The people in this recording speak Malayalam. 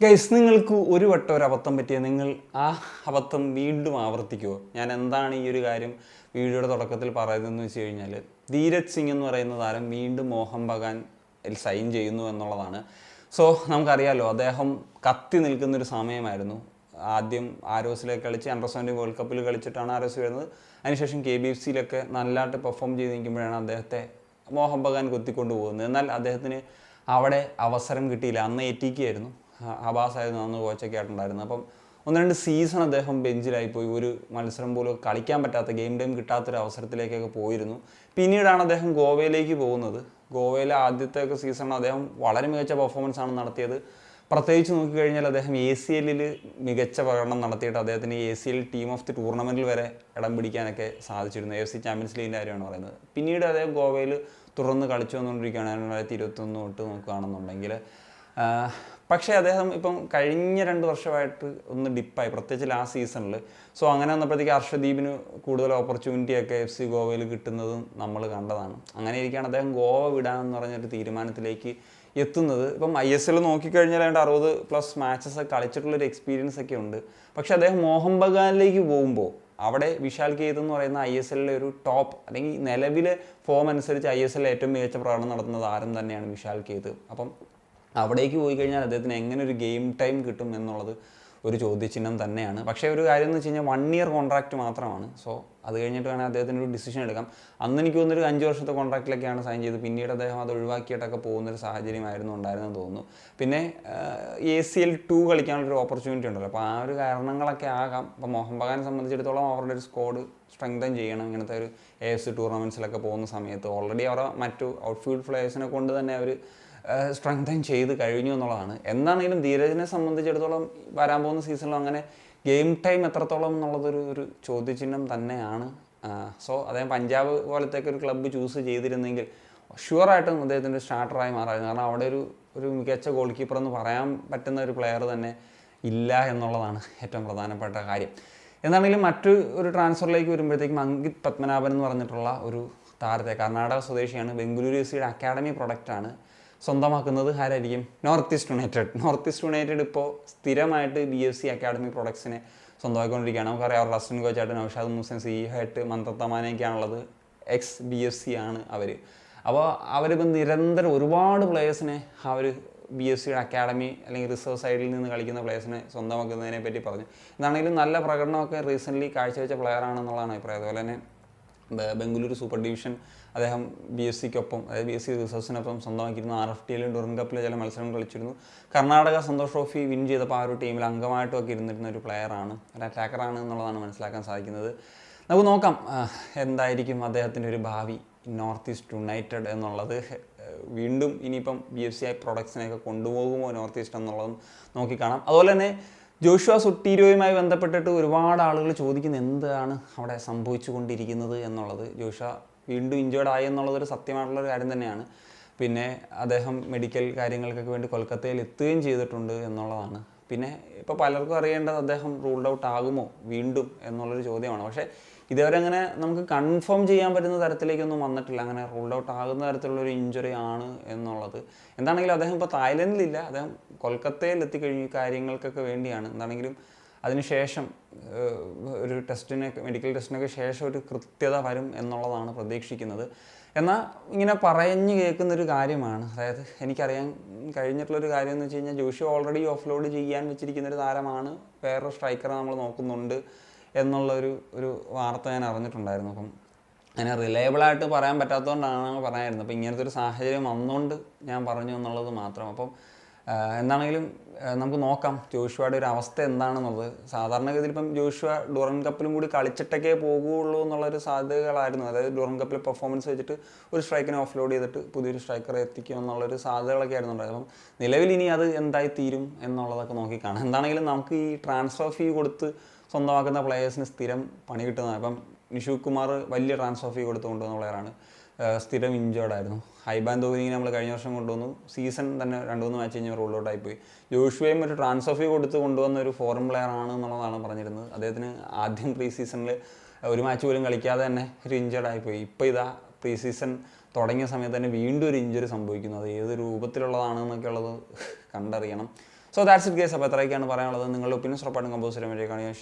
ഗൈസ് നിങ്ങൾക്ക് ഒരു വട്ടം ഒരു അബദ്ധം പറ്റിയ നിങ്ങൾ ആ അബദ്ധം വീണ്ടും ആവർത്തിക്കുമോ ഞാൻ എന്താണ് ഈ ഒരു കാര്യം വീഡിയോയുടെ തുടക്കത്തിൽ പറയുന്നതെന്ന് വെച്ച് കഴിഞ്ഞാൽ ധീരജ് സിംഗ് എന്ന് പറയുന്ന താരം വീണ്ടും മോഹൻ ബഗാൻ സൈൻ ചെയ്യുന്നു എന്നുള്ളതാണ്. സോ നമുക്കറിയാലോ അദ്ദേഹം കത്തി നിൽക്കുന്നൊരു സമയമായിരുന്നു. ആദ്യം ആരോസിലേക്ക് കളിച്ച് അണ്ടർ സെവന്റി വേൾഡ് കപ്പിൽ കളിച്ചിട്ടാണ് ആരോസ് വരുന്നത്. അതിനുശേഷം കെ ബി എഫ് സിയിലൊക്കെ നല്ലതായിട്ട് പെർഫോം ചെയ്ത് നിൽക്കുമ്പോഴാണ് അദ്ദേഹത്തെ മോഹൻ ബഗാൻ കൊത്തിക്കൊണ്ട് പോകുന്നത് എന്നാൽ അദ്ദേഹത്തിന് അവിടെ അവസരം കിട്ടിയില്ല. അന്ന് ഏറ്റിക്കായിരുന്നു അബാസ് ആയിരുന്നു അന്ന് കോച്ചൊക്കെ ആയിട്ടുണ്ടായിരുന്നത് അപ്പം ഒന്ന് രണ്ട് സീസൺ അദ്ദേഹം ബെഞ്ചിലായി പോയി ഒരു മത്സരം പോലും കളിക്കാൻ പറ്റാത്ത ഗെയിം ടൈം കിട്ടാത്തൊരു അവസരത്തിലേക്കൊക്കെ പോയിരുന്നു. പിന്നീടാണ് അദ്ദേഹം ഗോവയിലേക്ക് പോകുന്നത്. ഗോവയിലെ ആദ്യത്തെ ഒക്കെ സീസൺ അദ്ദേഹം വളരെ മികച്ച പെർഫോമൻസ് ആണ് നടത്തിയത്. പ്രത്യേകിച്ച് നോക്കിക്കഴിഞ്ഞാൽ അദ്ദേഹം എ സി എല്ലിൽ മികച്ച പ്രകടനം നടത്തിയിട്ട് അദ്ദേഹത്തിന് A C L team of the ടൂർണമെന്റിൽ വരെ ഇടം പിടിക്കാനൊക്കെ സാധിച്ചിരുന്നു. എഫ് സി ചാമ്പ്യൻസ് ലീഗിന്റെ കാര്യമാണ് പറയുന്നത്. പിന്നീട് അദ്ദേഹം ഗോവയിൽ തുടർന്ന് കളിച്ചു വന്നുകൊണ്ടിരിക്കുകയാണ് രണ്ടായിരത്തി ഇരുപത്തൊന്ന് തൊട്ട് നോക്കുകയാണെന്നുണ്ടെങ്കിൽ പക്ഷേ അദ്ദേഹം ഇപ്പം കഴിഞ്ഞ രണ്ട് വർഷമായിട്ട് ഒന്ന് ഡിപ്പായി പ്രത്യേകിച്ച് ലാസ്റ്റ് സീസണിൽ. സോ അങ്ങനെ വന്നപ്പോഴത്തേക്ക് അർഷദീപിന് കൂടുതൽ ഓപ്പർച്യൂണിറ്റി ഒക്കെ എഫ് സി ഗോവയിൽ കിട്ടുന്നതും നമ്മൾ കണ്ടതാണ്. അങ്ങനെ ഇരിക്കുകയാണ് അദ്ദേഹം ഗോവ വിടാമെന്ന് പറഞ്ഞൊരു തീരുമാനത്തിലേക്ക് എത്തുന്നത്. ഇപ്പം ഐ എസ് എൽ നോക്കിക്കഴിഞ്ഞാൽ ഏതാണ്ട് അറുപത് പ്ലസ് മാച്ചസ് കളിച്ചിട്ടുള്ളൊരു എക്സ്പീരിയൻസ് ഒക്കെ ഉണ്ട്. പക്ഷെ അദ്ദേഹം മോഹൻ ബഗാനിലേക്ക് പോകുമ്പോൾ അവിടെ വിശാൽ കേത് എന്ന് പറയുന്ന ഐ എസ് എല്ലിലെ ഒരു ടോപ്പ് അല്ലെങ്കിൽ നിലവിലെ ഫോം അനുസരിച്ച് ഐ എസ് എല്ലിൽ ഏറ്റവും മികച്ച പ്രകടനം നടത്തുന്നത് ആരും തന്നെയാണ് വിശാൽ കേത്. അപ്പം അവിടേക്ക് പോയി കഴിഞ്ഞാൽ അദ്ദേഹത്തിന് എങ്ങനെ ഒരു ഗെയിം ടൈം കിട്ടും എന്നുള്ളത് ഒരു ചോദ്യചിഹ്നം തന്നെയാണ്. പക്ഷേ ഒരു കാര്യം എന്ന് വെച്ച് കഴിഞ്ഞാൽ വൺ ഇയർ കോൺട്രാക്റ്റ് മാത്രമാണ്. സോ അത് കഴിഞ്ഞിട്ട് വേണേൽ അദ്ദേഹത്തിന് ഒരു ഡിസിഷൻ എടുക്കാം. അന്ന് എനിക്ക് തോന്നുന്നൊരു അഞ്ച് വർഷത്തെ കോൺട്രാക്റ്റിലൊക്കെയാണ് സൈൻ ചെയ്ത് പിന്നീട് അദ്ദേഹം അത് ഒഴിവാക്കിയിട്ടൊക്കെ പോകുന്നൊരു സാഹചര്യമായിരുന്നു ഉണ്ടായിരുന്നെന്ന് തോന്നുന്നു. പിന്നെ എ സി എൽ ടു കളിക്കാനുള്ളൊരു ഓപ്പർച്യൂണിറ്റി ഉണ്ടല്ലോ. അപ്പോൾ ആ ഒരു കാരണങ്ങളൊക്കെ ആകാം. അപ്പോൾ മോഹൻ ബഗാനെ സംബന്ധിച്ചിടത്തോളം അവരുടെ ഒരു സ്കോഡ് സ്ട്രെങ്തൻ ചെയ്യണം. ഇങ്ങനത്തെ ഒരു എ എസ് ടൂർണമെന്റ്സിലൊക്കെ പോകുന്ന സമയത്ത് ഓൾറെഡി അവരുടെ മറ്റു ഔട്ട് ഫീൽഡ് പ്ലെയേഴ്സിനെ കൊണ്ട് തന്നെ അവർ സ്ട്രെങ്തൻ ചെയ്ത് കഴിഞ്ഞു എന്നുള്ളതാണ്. എന്താണെങ്കിലും ധീരജിനെ സംബന്ധിച്ചിടത്തോളം വരാൻ പോകുന്ന സീസണിൽ അങ്ങനെ ഗെയിം ടൈം എത്രത്തോളം എന്നുള്ളതൊരു ഒരു ചോദ്യചിഹ്നം തന്നെയാണ്. സോ അദ്ദേഹം പഞ്ചാബ് പോലത്തേക്ക് ഒരു ക്ലബ്ബ് ചൂസ് ചെയ്തിരുന്നെങ്കിൽ ഷുവറായിട്ടും അദ്ദേഹത്തിന്റെ സ്റ്റാർട്ടറായി മാറായിരുന്നു കാരണം അവിടെ ഒരു ഒരു മികച്ച ഗോൾ കീപ്പർ എന്ന് പറയാൻ പറ്റുന്ന ഒരു പ്ലെയർ തന്നെ ഇല്ല എന്നുള്ളതാണ് ഏറ്റവും പ്രധാനപ്പെട്ട കാര്യം. എന്താണെങ്കിലും മറ്റു ഒരു ട്രാൻസ്ഫറിലേക്ക് വരുമ്പോഴത്തേക്കും അങ്കിത് പത്മനാഭൻ എന്ന് പറഞ്ഞിട്ടുള്ള ഒരു താരത്തെ കർണാടക സ്വദേശിയാണ്. ബംഗളൂരു എഫ് സിയുടെ അക്കാഡമി പ്രൊഡക്റ്റാണ് സ്വന്തമാക്കുന്നത്. ആരായിരിക്കും? North East United North East United ഇപ്പോൾ സ്ഥിരമായിട്ട് ബി എഫ് സി അക്കാഡമി പ്രൊഡക്ട്സിനെ സ്വന്തമാക്കിക്കൊണ്ടിരിക്കുകയാണ് നമുക്കറിയാം അവർ അസിസ്റ്റന്റ് കോച്ചായിട്ട് നൌഷാദ് മുസൻ സി ഹെഡ് മന്ത്രത്തമാനൊക്കെയാണുള്ളത് എക്സ് ബി എഫ് സി ആണ് അവർ അപ്പോൾ അവരിപ്പോൾ നിരന്തരം ഒരുപാട് പ്ലേയേഴ്സിനെ അവർ ബി എസ് സിയുടെ അക്കാഡമി അല്ലെങ്കിൽ റിസർവ് സൈഡിൽ നിന്ന് കളിക്കുന്ന പ്ലേയേഴ്സിനെ സ്വന്തമാക്കുന്നതിനെ പറ്റി പറഞ്ഞു. എന്നാണെങ്കിലും നല്ല പ്രകടനമൊക്കെ റീസെന്റ്ലി കാഴ്ചവെച്ച പ്ലെയർ ആണെന്നുള്ളതാണ് അഭിപ്രായം. അതുപോലെ തന്നെ ബംഗളൂരു സൂപ്പർ ഡിവിഷൻ അദ്ദേഹം ബി എസ് സിക്കൊപ്പം അതായത് ബി എസ് സി റിസർവ്സിനൊപ്പം സ്വന്തമാക്കിയിരുന്നു. ആർ എഫ് ടിയിലും ഡുറൻ കപ്പിലെ ചില മത്സരങ്ങൾ കളിച്ചിരുന്നു. കർണാടക സന്തോഷ് ട്രോഫി വിൻ ചെയ്തപ്പോൾ ആ ഒരു ടീമിൽ അംഗമായിട്ടൊക്കെ ഇരുന്നിരുന്ന ഒരു പ്ലെയറാണ് ഒരു അറ്റാക്കറാണ് എന്നുള്ളതാണ് മനസ്സിലാക്കാൻ സാധിക്കുന്നത്. നമുക്ക് നോക്കാം എന്തായിരിക്കും അദ്ദേഹത്തിന്റെ ഒരു ഭാവി നോർത്ത് ഈസ്റ്റ് യുണൈറ്റഡ് എന്നുള്ളത്. വീണ്ടും ഇനിയിപ്പം ബി എഫ് സി ഐ പ്രൊഡക്ട്സിനെയൊക്കെ കൊണ്ടുപോകുമോ നോർത്ത് ഈസ്റ്റ് എന്നുള്ളതും നോക്കിക്കാണാം അതുപോലെ തന്നെ ജോഷുവ സുട്ടീരോയുമായി ബന്ധപ്പെട്ടിട്ട് ഒരുപാട് ആളുകൾ ചോദിക്കുന്ന എന്താണ് അവിടെ സംഭവിച്ചു കൊണ്ടിരിക്കുന്നത് എന്നുള്ളത്. ജോഷുവ വീണ്ടും ഇഞ്ചേർഡ് ആയി എന്നുള്ളതൊരു സത്യമായിട്ടുള്ളൊരു കാര്യം തന്നെയാണ്. പിന്നെ അദ്ദേഹം മെഡിക്കൽ കാര്യങ്ങൾക്കൊക്കെ വേണ്ടി കൊൽക്കത്തയിൽ എത്തുകയും ചെയ്തിട്ടുണ്ട് എന്നുള്ളതാണ്. പിന്നെ ഇപ്പോൾ പലർക്കും അറിയേണ്ടത് അദ്ദേഹം റൂൾഡ് ഔട്ട് ആകുമോ വീണ്ടും എന്നുള്ളൊരു ചോദ്യമാണ്. പക്ഷേ ഇതുവരെ അങ്ങനെ നമുക്ക് കൺഫേം ചെയ്യാൻ പറ്റുന്ന തരത്തിലേക്കൊന്നും വന്നിട്ടില്ല. അങ്ങനെ റൂൾഡ് ഔട്ട് ആകുന്ന തരത്തിലുള്ള ഒരു ഇഞ്ചുറി ആണ് എന്നുള്ളത്. എന്താണെങ്കിലും അദ്ദേഹം ഇപ്പോൾ തായ്ലൻഡിലില്ല. അദ്ദേഹം കൊൽക്കത്തയിൽ എത്തിക്കഴിഞ്ഞ കാര്യങ്ങൾക്കൊക്കെ വേണ്ടിയാണ്. എന്താണെങ്കിലും അതിനുശേഷം ഒരു ടെസ്റ്റിനെ മെഡിക്കൽ ടെസ്റ്റിനൊക്കെ ശേഷം ഒരു കൃത്യത വരും എന്നുള്ളതാണ് പ്രതീക്ഷിക്കുന്നത്. എന്നാൽ ഇങ്ങനെ പറഞ്ഞു കേൾക്കുന്ന ഒരു കാര്യമാണ്. അതായത് എനിക്കറിയാൻ കഴിഞ്ഞിട്ടുള്ളൊരു കാര്യം എന്ന് വെച്ച് കഴിഞ്ഞാൽ ജോഷി ഓൾറെഡി ഓഫ്ലോഡ് ചെയ്യാൻ വെച്ചിരിക്കുന്ന ഒരു താരമാണ് വേറൊരു സ്ട്രൈക്കറെ നമ്മൾ നോക്കുന്നുണ്ട്. എന്നുള്ളൊരു ഒരു വാർത്ത ഞാൻ അറിഞ്ഞിട്ടുണ്ടായിരുന്നു. അപ്പം അങ്ങനെ റിലയബിളായിട്ട് പറയാൻ പറ്റാത്തതുകൊണ്ടാണ് പറയായിരുന്നത് അപ്പോൾ ഇങ്ങനത്തെ ഒരു സാഹചര്യം വന്നുകൊണ്ട് ഞാൻ പറഞ്ഞു എന്നുള്ളത് മാത്രം. അപ്പം എന്താണെങ്കിലും നമുക്ക് നോക്കാം. ജോഷുവയുടെ ഒരു അവസ്ഥ എന്താണെന്നുള്ളത്. സാധാരണഗതിയിൽ ഇപ്പം ജോഷുവ ഡുറൻ കപ്പിലും കൂടി കളിച്ചിട്ടൊക്കെ പോകുള്ളൂ എന്നുള്ളൊരു സാധ്യതകളായിരുന്നു. അതായത് ഡുറൻ കപ്പിൽ പെർഫോമൻസ് വെച്ചിട്ട് ഒരു സ്ട്രൈക്കിനെ ഓഫ്ലോഡ് ചെയ്തിട്ട് പുതിയൊരു സ്ട്രൈക്കറെ എത്തിക്കും എന്നുള്ളൊരു സാധ്യതകളൊക്കെ ആയിരുന്നു ഉണ്ടായത് അപ്പം നിലവിൽ ഇനി അത് എന്തായി തീരും എന്നുള്ളതൊക്കെ നോക്കി കാണാം. എന്താണെങ്കിലും നമുക്ക് ഈ ട്രാൻസ്ഫർ ഫീ കൊടുത്ത് സ്വന്തമാക്കുന്ന പ്ലേയേഴ്സിന് സ്ഥിരം പണി കിട്ടുന്നതാണ്. ഇപ്പം നിഷു കുമാർ വലിയ ട്രാൻസ്ഫർ ഫീ കൊടുത്ത് കൊണ്ടുവന്ന പ്ലെയറാണ് സ്ഥിരം ഇഞ്ചേർഡ് ആയിരുന്നു. ഹൈബാൻ തോന്നിനെ നമ്മൾ കഴിഞ്ഞ വർഷം കൊണ്ടുവന്നു. സീസൺ തന്നെ രണ്ട് മൂന്ന് മാച്ച് കഴിഞ്ഞ് റോൾ ഔട്ട് ആയിപ്പോയി. ജോഷുവയും ഒരു ട്രാൻസ്ഫർ ഫീ കൊടുത്ത് കൊണ്ടുവന്ന ഒരു ഫോറിൻ ആണ് എന്നുള്ളതാണ് പറഞ്ഞിരുന്നത്. അദ്ദേഹത്തിന് ആദ്യം പ്രീ സീസണിൽ ഒരു മാച്ച് പോലും കളിക്കാതെ തന്നെ ഒരു ഇഞ്ചേർഡ് ആയിപ്പോയി. ഇപ്പോൾ ഇതാ പ്രീ സീസൺ തുടങ്ങിയ സമയത്ത് തന്നെ വീണ്ടും ഒരു ഇഞ്ചുറി സംഭവിക്കുന്നു. അത് ഏത് രൂപത്തിലുള്ളതാണെന്നൊക്കെ ഉള്ളത് കണ്ടറിയണം. സോ ദാറ്റ്സ് ഇറ്റ് കേസ് അപ്പോൾ എത്രയൊക്കെയാണ് പറയാനുള്ളത്. നിങ്ങളുടെ ഒപ്പീനിയൻസ് ഉറപ്പായിട്ടും കമ്പോസ് ചെയ്യാൻ ഞാൻ കാണുക